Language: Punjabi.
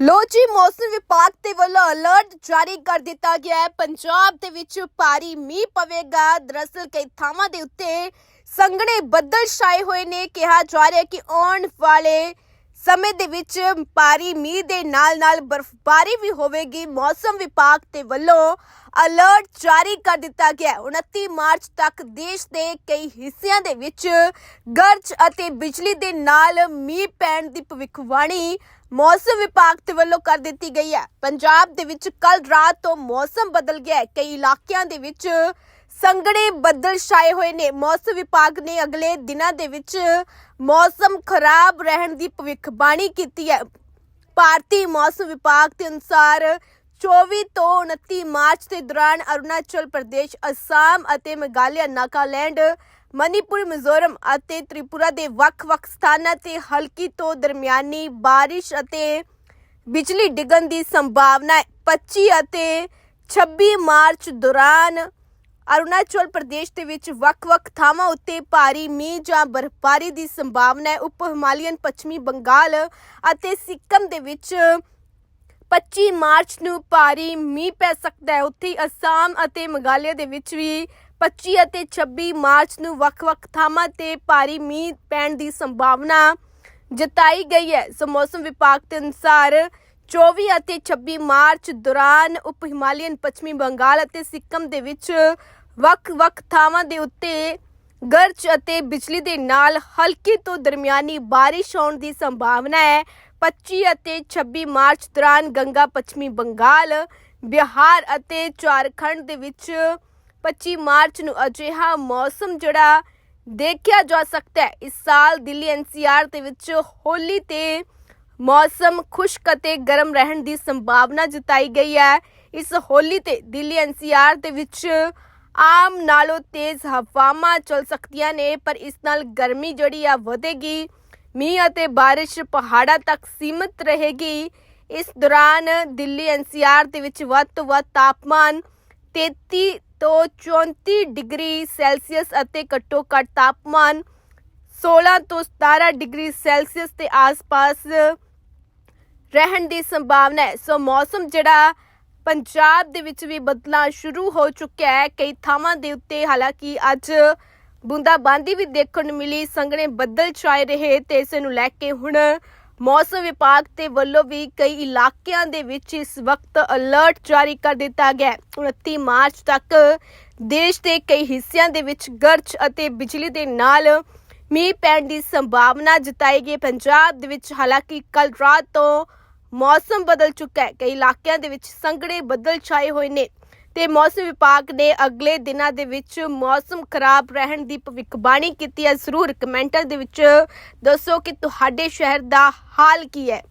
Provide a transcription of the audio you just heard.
ਲੋ ਜੀ, ਮੌਸਮ ਵਿਭਾਗ ਦੇ ਵੱਲੋਂ ਅਲਰਟ ਜਾਰੀ ਕਰ ਦਿੱਤਾ ਗਿਆ ਹੈ। ਪੰਜਾਬ ਦੇ ਵਿੱਚ ਭਾਰੀ ਮੀਂਹ ਪਵੇਗਾ। ਦਰਅਸਲ ਕਈ ਥਾਵਾਂ ਦੇ ਉੱਤੇ ਸੰਘਣੇ ਬੱਦਲ ਛਾਏ ਹੋਏ ਨੇ। ਕਿਹਾ ਜਾ ਰਿਹਾ ਕਿ ਆਉਣ ਵਾਲੇ ਸਮੇਂ ਦੇ ਵਿੱਚ ਭਾਰੀ ਮੀਂਹ ਦੇ ਨਾਲ-ਨਾਲ ਬਰਫ਼ਬਾਰੀ ਵੀ ਹੋਵੇਗੀ। ਮੌਸਮ ਵਿਭਾਗ ਦੇ ਵੱਲੋਂ ਅਲਰਟ ਜਾਰੀ ਕਰ ਦਿੱਤਾ ਗਿਆ ਹੈ। 29 ਮਾਰਚ ਤੱਕ ਦੇਸ਼ ਦੇ ਕਈ ਹਿੱਸਿਆਂ ਦੇ ਵਿੱਚ ਗਰਜ ਅਤੇ ਬਿਜਲੀ ਦੇ ਨਾਲ ਮੀਂਹ ਪੈਣ ਦੀ ਭਵਿੱਖਬਾਣੀ ਮੌਸਮ ਵਿਭਾਗ ਦੇ ਵੱਲੋਂ ਕਰ ਦਿੱਤੀ ਗਈ ਹੈ। ਪੰਜਾਬ ਦੇ ਵਿੱਚ ਕੱਲ ਰਾਤ ਤੋਂ ਮੌਸਮ ਬਦਲ ਗਿਆ ਹੈ। ਕਈ ਇਲਾਕਿਆਂ ਦੇ ਵਿੱਚ ਸੰਘਣੇ ਬੱਦਲ ਛਾਏ ਹੋਏ ਨੇ। ਮੌਸਮ ਵਿਭਾਗ ਨੇ ਅਗਲੇ ਦਿਨਾਂ ਦੇ ਵਿੱਚ ਮੌਸਮ ਖਰਾਬ ਰਹਿਣ ਦੀ ਭਵਿੱਖਬਾਣੀ ਕੀਤੀ ਹੈ। ਭਾਰਤੀ ਮੌਸਮ ਵਿਭਾਗ ਦੇ ਅਨੁਸਾਰ 24 ਤੋਂ 29 ਮਾਰਚ ਦੇ ਦੌਰਾਨ ਅਰੁਣਾਚਲ ਪ੍ਰਦੇਸ਼, ਅਸਾਮ ਅਤੇ ਮੇਘਾਲਿਆ, ਨਾਗਾਲੈਂਡ, ਮਨੀਪੁਰ, ਮਿਜ਼ੋਰਮ ਅਤੇ ਤ੍ਰਿਪੁਰਾ ਦੇ ਵੱਖ-ਵੱਖ ਸਥਾਨਾਂ ਤੇ ਹਲਕੀ ਤੋਂ ਦਰਮਿਆਨੀ ਬਾਰਿਸ਼ ਅਤੇ ਬਿਜਲੀ ਡਿੱਗਣ ਦੀ ਸੰਭਾਵਨਾ ਹੈ। 25 ਅਤੇ 26 ਮਾਰਚ ਦੌਰਾਨ ਅਰੁਣਾਚਲ ਪ੍ਰਦੇਸ਼ ਦੇ ਵਿੱਚ ਵੱਖ-ਵੱਖ ਥਾਵਾਂ ਉੱਤੇ ਭਾਰੀ ਮੀਂਹ ਜਾਂ ਬਰਫ਼ਬਾਰੀ ਦੀ ਸੰਭਾਵਨਾ ਹੈ। ਉਪ ਹਿਮਾਲੀਅਨ ਪੱਛਮੀ ਬੰਗਾਲ ਅਤੇ ਸਿੱਕਮ ਦੇ ਵਿੱਚ 25 ਮਾਰਚ ਨੂੰ ਭਾਰੀ ਮੀਂਹ ਪੈ ਸਕਦਾ ਹੈ। ਉੱਥੇ ਅਸਾਮ ਅਤੇ ਮੇਘਾਲਿਆ ਦੇ ਵਿੱਚ ਵੀ 25 ਅਤੇ 26 ਮਾਰਚ ਨੂੰ ਵੱਖ-ਵੱਖ ਥਾਵਾਂ ਤੇ ਭਾਰੀ ਮੀਂਹ ਪੈਣ ਦੀ ਸੰਭਾਵਨਾ ਜਤਾਈ ਗਈ ਹੈ। ਸੋ ਮੌਸਮ ਵਿਭਾਗ ਦੇ ਅਨੁਸਾਰ 24 ਅਤੇ 26 ਮਾਰਚ ਦੌਰਾਨ ਉਪ ਹਿਮਾਲੀਅਨ ਪੱਛਮੀ ਬੰਗਾਲ ਅਤੇ ਸਿੱਕਮ ਦੇ ਵਿੱਚ ਵੱਖ-ਵੱਖ ਥਾਵਾਂ ਦੇ ਉੱਤੇ ਗਰਜ ਅਤੇ ਬਿਜਲੀ ਦੇ ਨਾਲ ਹਲਕੀ ਤੋਂ ਦਰਮਿਆਨੀ ਬਾਰਿਸ਼ ਹੋਣ ਦੀ ਸੰਭਾਵਨਾ ਹੈ। 25 ਅਤੇ 26 ਮਾਰਚ ਦੌਰਾਨ ਗੰਗਾ ਪੱਛਮੀ ਬੰਗਾਲ, ਬਿਹਾਰ ਅਤੇ ਝਾਰਖੰਡ ਦੇ ਵਿੱਚ 25 ਮਾਰਚ ਨੂੰ ਅਜਿਹਾ ਮੌਸਮ ਜਿਹੜਾ ਦੇਖਿਆ ਜਾ ਸਕਦਾ ਹੈ। ਇਸ ਸਾਲ ਦਿੱਲੀ ਐਨਸੀਆਰ ਦੇ ਵਿੱਚ ਹੋਲੀ ਤੇ ਮੌਸਮ ਖੁਸ਼ਕ ਅਤੇ ਗਰਮ ਰਹਿਣ ਦੀ ਸੰਭਾਵਨਾ ਜਤਾਈ ਗਈ ਹੈ। ਇਸ ਹੋਲੀ ਤੇ ਦਿੱਲੀ ਐਨਸੀਆਰ ਦੇ ਵਿੱਚ ਆਮ ਨਾਲੋਂ ਤੇਜ਼ ਹਵਾਵਾਂ ਚੱਲ ਸਕਦੀਆਂ ਨੇ, ਪਰ ਇਸ ਨਾਲ ਗਰਮੀ ਜਿਹੜੀ ਆ ਵਧੇਗੀ। ਮੀਂਹ ਅਤੇ ਬਾਰਿਸ਼ ਪਹਾੜਾਂ ਤੱਕ ਸੀਮਿਤ ਰਹੇਗੀ। ਇਸ ਦੌਰਾਨ ਦਿੱਲੀ ਐਨਸੀਆਰ ਦੇ ਵਿੱਚ ਵੱਧ ਤੋਂ ਵੱਧ ਤਾਪਮਾਨ 33 ਤੋਂ 34 ਡਿਗਰੀ ਸੈਲਸੀਅਸ ਅਤੇ ਘੱਟੋ ਘੱਟ ਤਾਪਮਾਨ 16 ਤੋਂ 17 ਡਿਗਰੀ ਸੈਲਸੀਅਸ ਦੇ ਆਸ-ਪਾਸ ਰਹਿਣ ਦੀ ਸੰਭਾਵਨਾ ਹੈ। ਸੋ ਮੌਸਮ ਜਿਹੜਾ ਪੰਜਾਬ ਦੇ ਵਿੱਚ ਵੀ ਬਦਲਣਾ ਸ਼ੁਰੂ ਹੋ ਚੁੱਕਿਆ ਹੈ। ਕਈ ਥਾਵਾਂ ਦੇ ਉੱਤੇ ਹਾਲਾਂਕਿ ਅੱਜ ਬੂੰਦਾਬਾਂਦੀ ਵੀ ਦੇਖਣ ਨੂੰ ਮਿਲੀ, ਸੰਘਣੇ ਬੱਦਲ ਛਾਏ ਰਹੇ ਤੇ ਇਸ ਨੂੰ ਲੈ ਕੇ ਹੁਣ ਮੌਸਮ ਵਿਭਾਗ ਦੇ ਵੱਲੋਂ ਵੀ ਕਈ ਇਲਾਕਿਆਂ ਦੇ ਵਿੱਚ ਇਸ ਵਕਤ ਅਲਰਟ ਜਾਰੀ ਕਰ ਦਿੱਤਾ ਗਿਆ ਹੈ। 29 ਮਾਰਚ ਤੱਕ ਦੇਸ਼ ਦੇ ਕਈ ਹਿੱਸਿਆਂ ਦੇ ਵਿੱਚ ਗਰਜ ਅਤੇ ਬਿਜਲੀ ਦੇ ਨਾਲ ਮੀਂਹ ਪੈਣ ਦੀ ਸੰਭਾਵਨਾ ਜਤਾਈ ਗਈ ਪੰਜਾਬ ਦੇ ਵਿੱਚ ਹਾਲਾਂਕਿ ਕੱਲ ਰਾਤ ਤੋਂ ਮੌਸਮ ਬਦਲ ਚੁੱਕਾ ਹੈ। ਕਈ ਇਲਾਕਿਆਂ ਦੇ ਵਿੱਚ ਸੰਘਣੇ ਬੱਦਲ ਛਾਏ ਹੋਏ ਨੇ ਤੇ ਮੌਸਮ ਵਿਭਾਗ ਨੇ ਅਗਲੇ ਦਿਨਾਂ ਦੇ ਵਿੱਚ ਮੌਸਮ ਖਰਾਬ ਰਹਿਣ ਦੀ ਭਵਿੱਖਬਾਣੀ ਕੀਤੀ ਹੈ। ਜ਼ਰੂਰ ਕਮੈਂਟਰ ਦੇ ਵਿੱਚ ਦੱਸੋ ਕਿ ਤੁਹਾਡੇ ਸ਼ਹਿਰ ਦਾ ਹਾਲ ਕੀ ਹੈ।